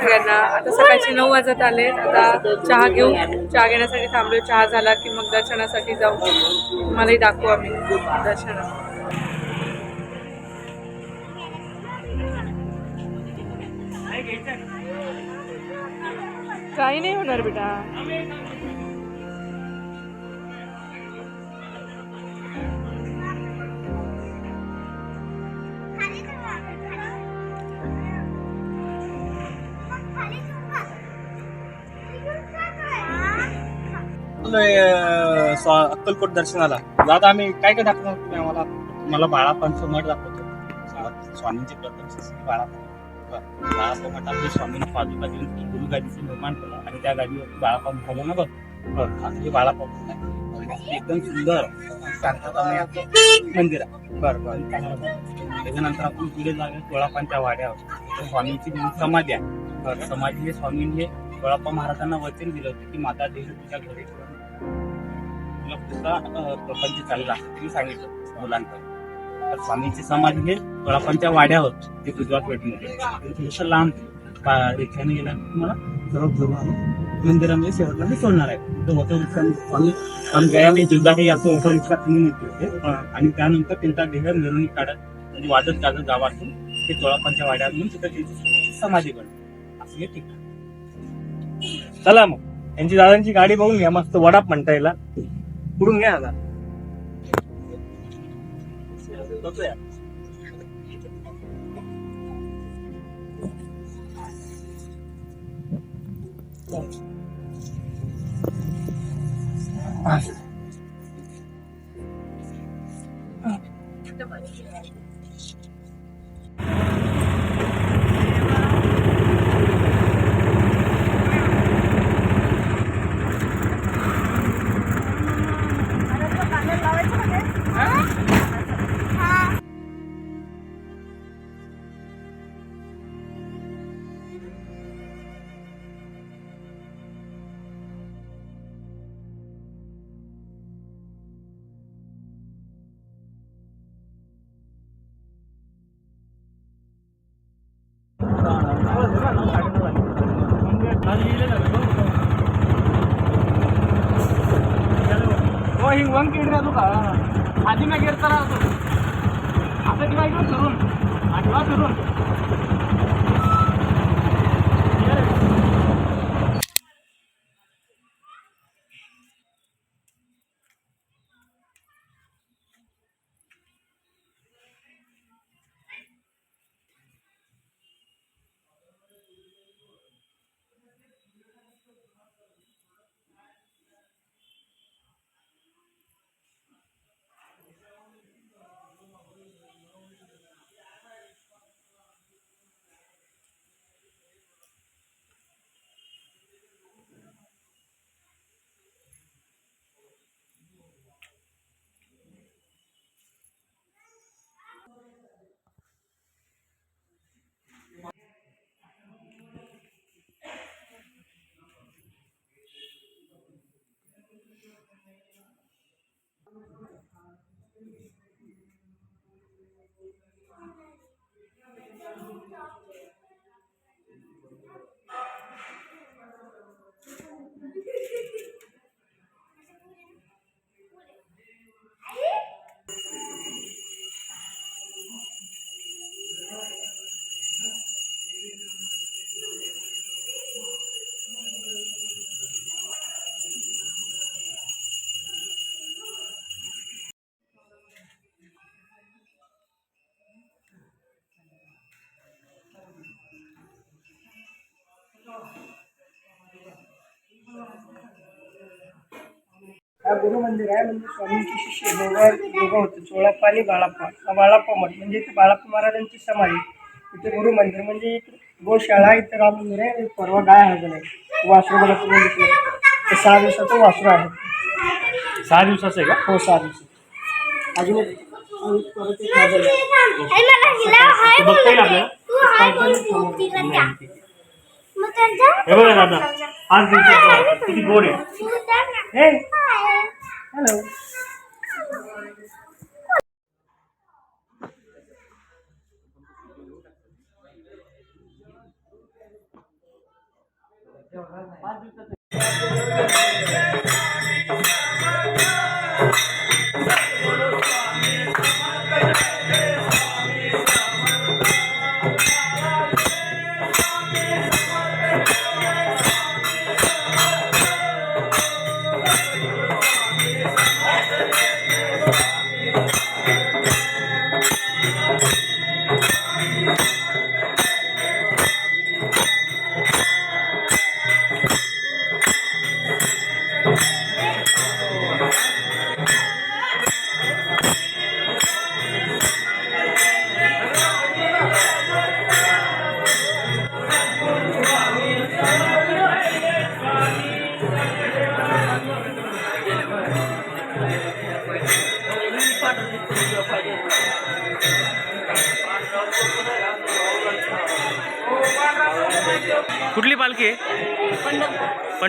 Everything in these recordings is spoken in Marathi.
सगळ्यांना. आता सकाळचे नऊ वाजत आले. आता चहा घेऊ चहा घेण्यासाठी थांबलो चहा झाला की मग दर्शनासाठी जाऊ. मलाही दाखवू आम्ही दर्शनात काही नाही होणार बेटा. आलोय, स्वा- अक्कलकोट दर्शनाला. दादा आम्ही काय काय दाखवणार तुम्ही आम्हाला? मला बाळापांचं मठ दाखवतो. स्वामींचे प्रथम शिष्य बाळापण बरं. बाळापा मठामध्ये स्वामींनी पादुका देऊन गुरु गादीचं निर्माण केलं. आणि त्या गादीवर बाळापा झालं ना बघ. बरं बाळापा मठ एकदम सुंदर मंदिर आहे. बरं बरं त्याच्यानंतर आपण पुढे जाऊया गोळापांच्या वाड्यावर. स्वामींची समाधी आहे. बरं समाधी हे स्वामींनी गोळाप्पा महाराजांना वचन दिलं होतं की माता देवी तुझ्या घरी ठेवून पुढचा प्रपंच चालला मी सांगितलं मुलांकडे तर स्वामींची समाधी हे गोळाप्पांच्या वाड्यावर ते गुजरात पेठमध्ये थोडंसं लांब रिक्षाने गेला तुम्हाला सर्व फिरून मंदिरामध्ये शेवटला मी सोडणार आहे. तो ऑटो रिक्षा स्वामी कारण गयाने जिल्हा हे असं ऑटो रिक्षा तुम्ही नेते होते आणि त्यानंतर त्यांचा देह मिरवणूक काढत म्हणजे वाजत गाजत गावातून ते गोळाप्पांच्या वाड्यावर येऊन तिथं त्यांची समाधी बनली असं हे ठिकाण चला मग. यांची दादांची गाडी बघून घ्या मस्त वडाप म्हणता येईल. हा. पुढून घ्या आता हो हिंग वन किड राहतो का? आधी मी गेर करा होतो आता किंवा इकडं फिरून. आठवा फिरून. गुरु मंदिर आहे म्हणजे स्वामींची शिष्य दोघं दोघं होते. चोळाप्पा आणि बाळाप्पा. हा बाळाप्पा मठ म्हणजे इथे बाळाप्पा महाराजांची समाधी. इथे गुरु मंदिर म्हणजे इथे गोशाळा इथे राम मंदिर आहे परवा गाय आहे का नाही वासरू दिसलं ते सहा दिवसाचं वासरू आहे. सहा दिवसाचं आहे का? हो सहा दिवसाचं. अजून परत एक बघता येईल आपल्याला? हे बघा दादा पाच दिवसाचं आहे. किती गोड आहे. हे. हॅलो पाच दिवसाचं.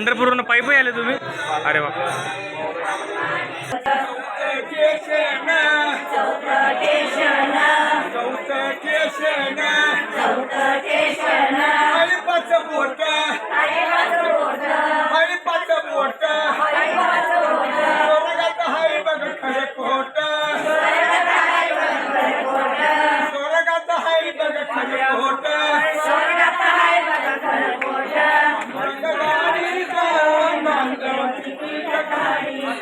पंढरपूरवरून पायी पायी आले तुम्ही? अरे वा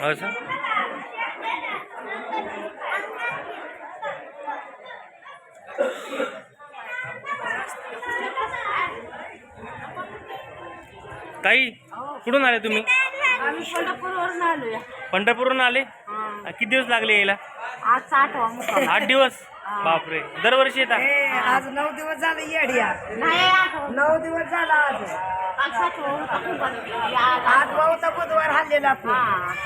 असं ताई कुठून आले तुम्ही? आम्ही पंढरपूरवरून आलोय. पंढरपूरवरून आले? किती दिवस लागले यायला? आज आठ दिवस? बापरे. दरवर्षी येतात आज नऊ दिवस झाले येडिया. नाही आठवा नऊ दिवस झाला आज. आज बहुता बुधवार. हल्लेला आपण.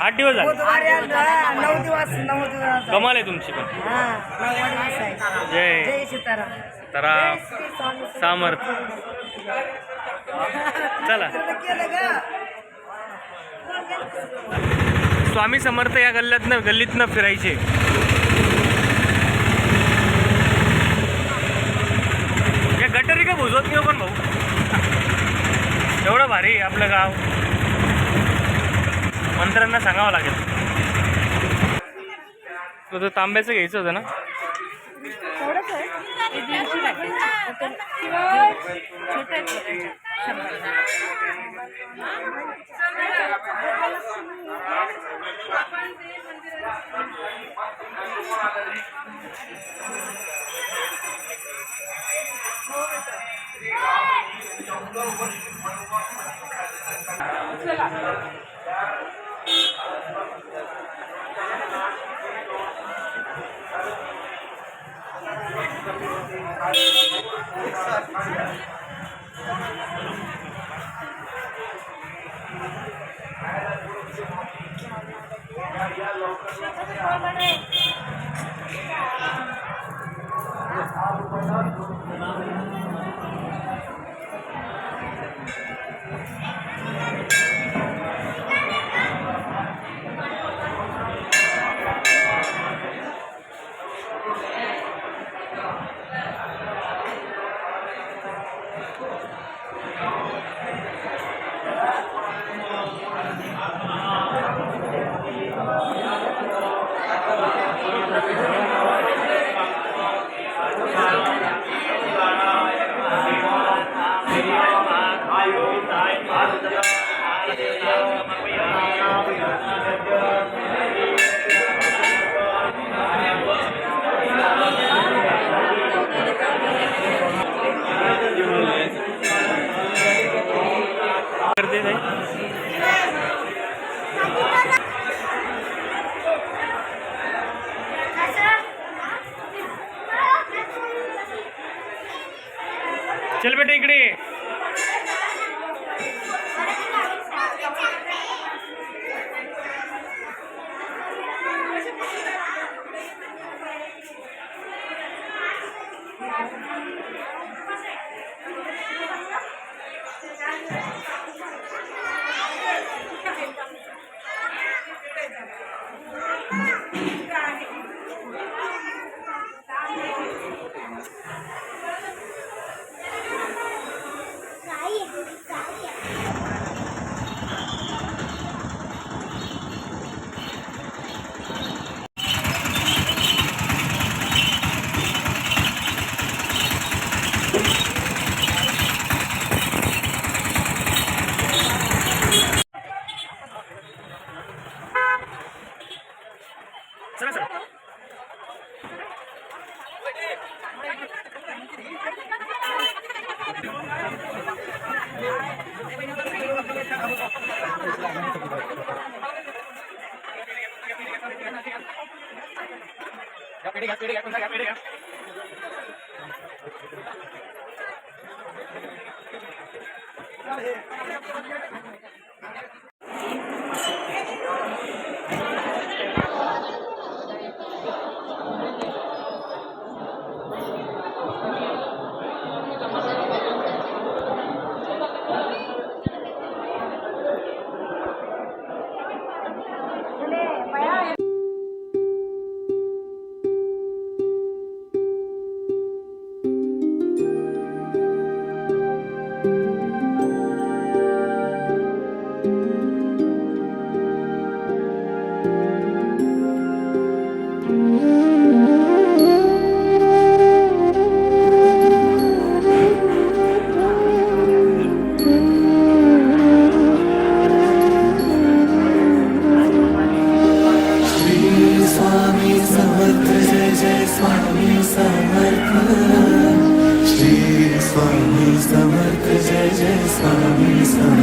आठ दिवस झाले. बुधवारी आलं नऊ दिवस नऊ दिवस. कमाल आहे तुमची पण. हा नऊ दिवस आहे. जय. जय सीताराम. तरा श्री स्वामी सामर्थ. चला. समर्थ केलं ग. स्वामी समर्थ या गल्ल्यातनं गल्लीतनं फिरायचे. उजवत नाही पण भाऊ. एवढं भारी आपलं गाव. मंत्र्यांना सांगावं लागेल. तुझं तांब्याचं घ्यायचं होतं ना? Ya, ya, ya, ya, İslam, İslam, herkese İslam, İslam